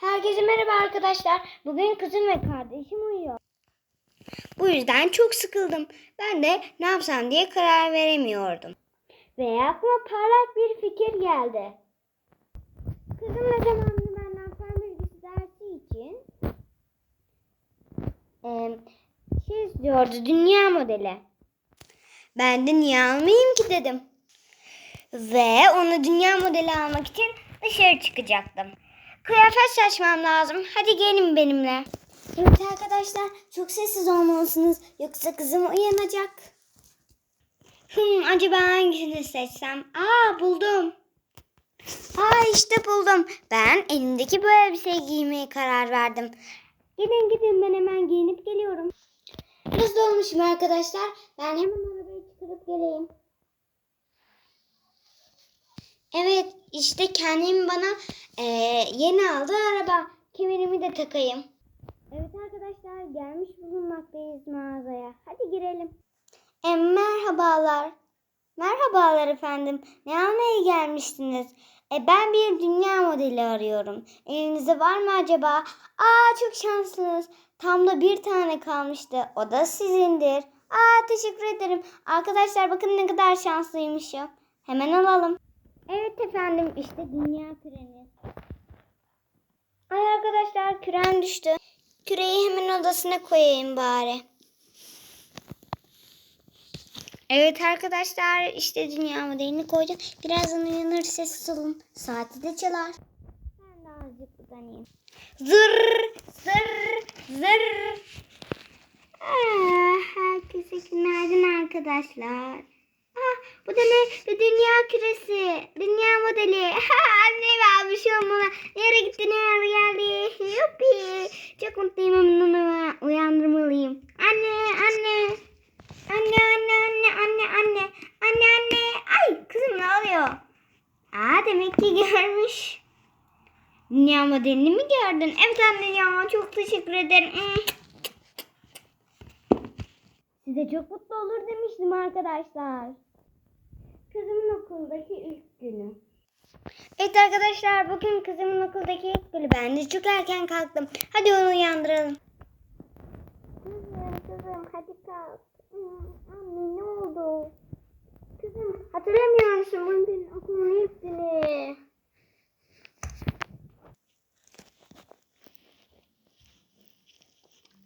Herkese merhaba arkadaşlar. Bugün kızım ve kardeşim uyuyor. Bu yüzden çok sıkıldım. Ben de ne yapsam diye karar veremiyordum. Ve aklıma parlak bir fikir geldi. Kızım ne zamanında benden fen bilgisi dersi için eee şey istiyordu dünya modeli. Ben de niye almayayım ki dedim. Ve onu dünya modeli almak için dışarı çıkacaktım. Kıyafet seçmem lazım. Hadi gelin benimle. Evet arkadaşlar çok sessiz olmalısınız. Yoksa kızım uyanacak. Hmm, acaba hangisini seçsem? Aa buldum. Aa işte buldum. Ben elimdeki bu elbiseyi giymeye karar verdim. Gidin gidin ben hemen giyinip geliyorum. Hızlı olmuşum arkadaşlar. Ben hemen arabayı çıkarıp geleyim. Evet işte kendim bana eee, yeni aldığı araba. Kemerimi de takayım. Evet arkadaşlar gelmiş bulunmaktayız mağazaya. Hadi girelim. E, merhabalar. Merhabalar efendim. Ne almaya gelmiştiniz? E, ben bir dünya modeli arıyorum. Elinizde var mı acaba? Aa çok şanslısınız. Tam da bir tane kalmıştı. O da sizindir. Aa teşekkür ederim. Arkadaşlar bakın ne kadar şanslıymışım. Hemen alalım. Evet efendim işte dünya küreni. Ay arkadaşlar küren düştü. Küreyi hemen odasına koyayım bari. Evet arkadaşlar işte dünya modelini koydum. Birazdan uyanır sessiz olun. Saati de çalar. Ben de azıcık uzanayım. Zır zır zır. Aa, herkese günaydın arkadaşlar. Ah, bu da ne? Dünya küresi. Dünya modeli. Ha, annem almış olmalı. Nereye gitti? Nereye geldi? Yuppi. Çok mutluyum. Onu uyandırmalıyım. Anne, anne. Anne, anne, anne, anne, anne. Anne, anne. Ay kızım ne oluyor? Aa demek ki görmüş. Dünya modelini mi gördün? Evet anne ya çok teşekkür ederim. Size çok mutlu olur demiştim arkadaşlar. Kızımın okuldaki ilk günü. Evet arkadaşlar bugün kızımın okuldaki ilk günü. Ben de çok erken kalktım. Hadi onu uyandıralım. Kızım kızım hadi kalk. Hmm, Anne ne oldu? Kızım hatırlamıyor musun bugün okulun ilk günü?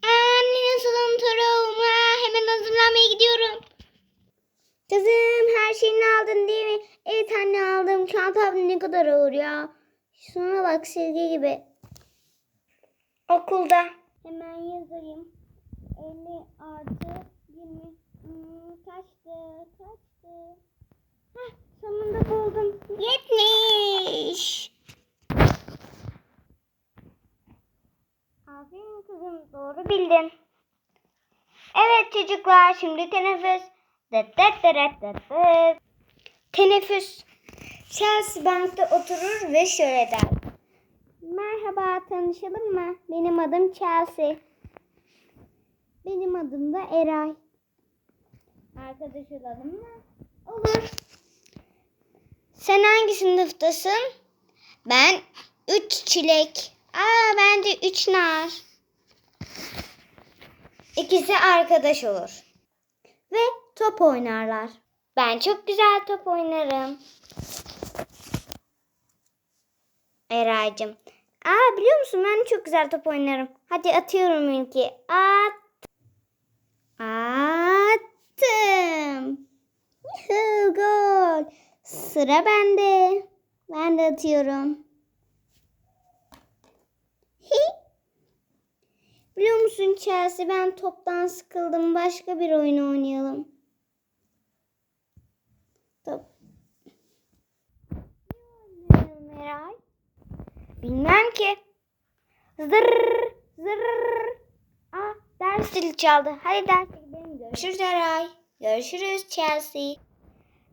Anne nasıl unuturum? Ha, hemen hazırlanmaya gidiyorum. Kızım her şeyini aldın değil mi? Evet anne aldım. Çantam ne kadar ağır ya. Şuna bak silgi gibi. Okulda. Hemen yazayım. 50 artı 20. Hmm, kaçtı? Kaçtı? Heh, sonunda buldum. 70. Aferin kızım doğru bildin. Evet çocuklar şimdi teneffüs. Dıt dıt dıt dıt dıt. Teneffüs. Chelsea bankta oturur ve şöyle der. Merhaba tanışalım mı? Benim adım Chelsea. Benim adım da Eray. Arkadaş olalım mı? Olur. Sen hangi sınıftasın? Ben üç çilek. Aa ben de üç nar. İkisi arkadaş olur. Ve top oynarlar. Ben çok güzel top oynarım. Eraycığım. Aa biliyor musun ben çok güzel top oynarım. Hadi atıyorum ilki. At. Attım. Yuhu, gol. Sıra bende. Ben de atıyorum. Hi. Biliyor musun Chelsea ben toptan sıkıldım. Başka bir oyun oynayalım. Top. Ne oynayalım Meral? Bilmem ki. Zırr zırr. Aa ders zili çaldı. Hadi derse gidelim. Görüşürüz Eray. Görüşürüz Chelsea.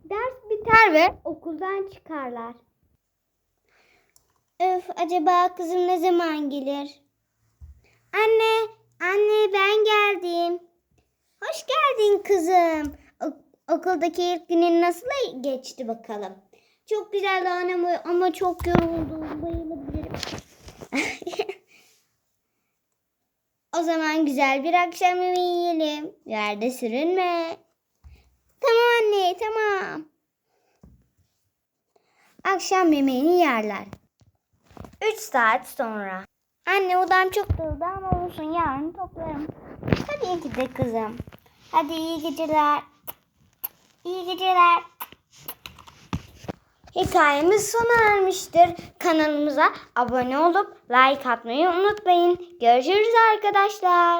Ders biter ve okuldan çıkarlar. Öf acaba kızım ne zaman gelir? Anne, anne ben geldim. Hoş geldin kızım. O- okuldaki ilk günün nasıl geçti bakalım? Çok güzeldi annem ama çok yoruldum. O zaman güzel bir akşam yemeği yiyelim. Yerde sürünme. Tamam anne tamam. Akşam yemeğini yerler. 3 saat sonra. Anne odam çok dağıldı ama olsun yarın toplarım. Tabii ki de kızım. Hadi iyi geceler. İyi geceler. Hikayemiz sona ermiştir. Kanalımıza abone olup like atmayı unutmayın. Görüşürüz arkadaşlar.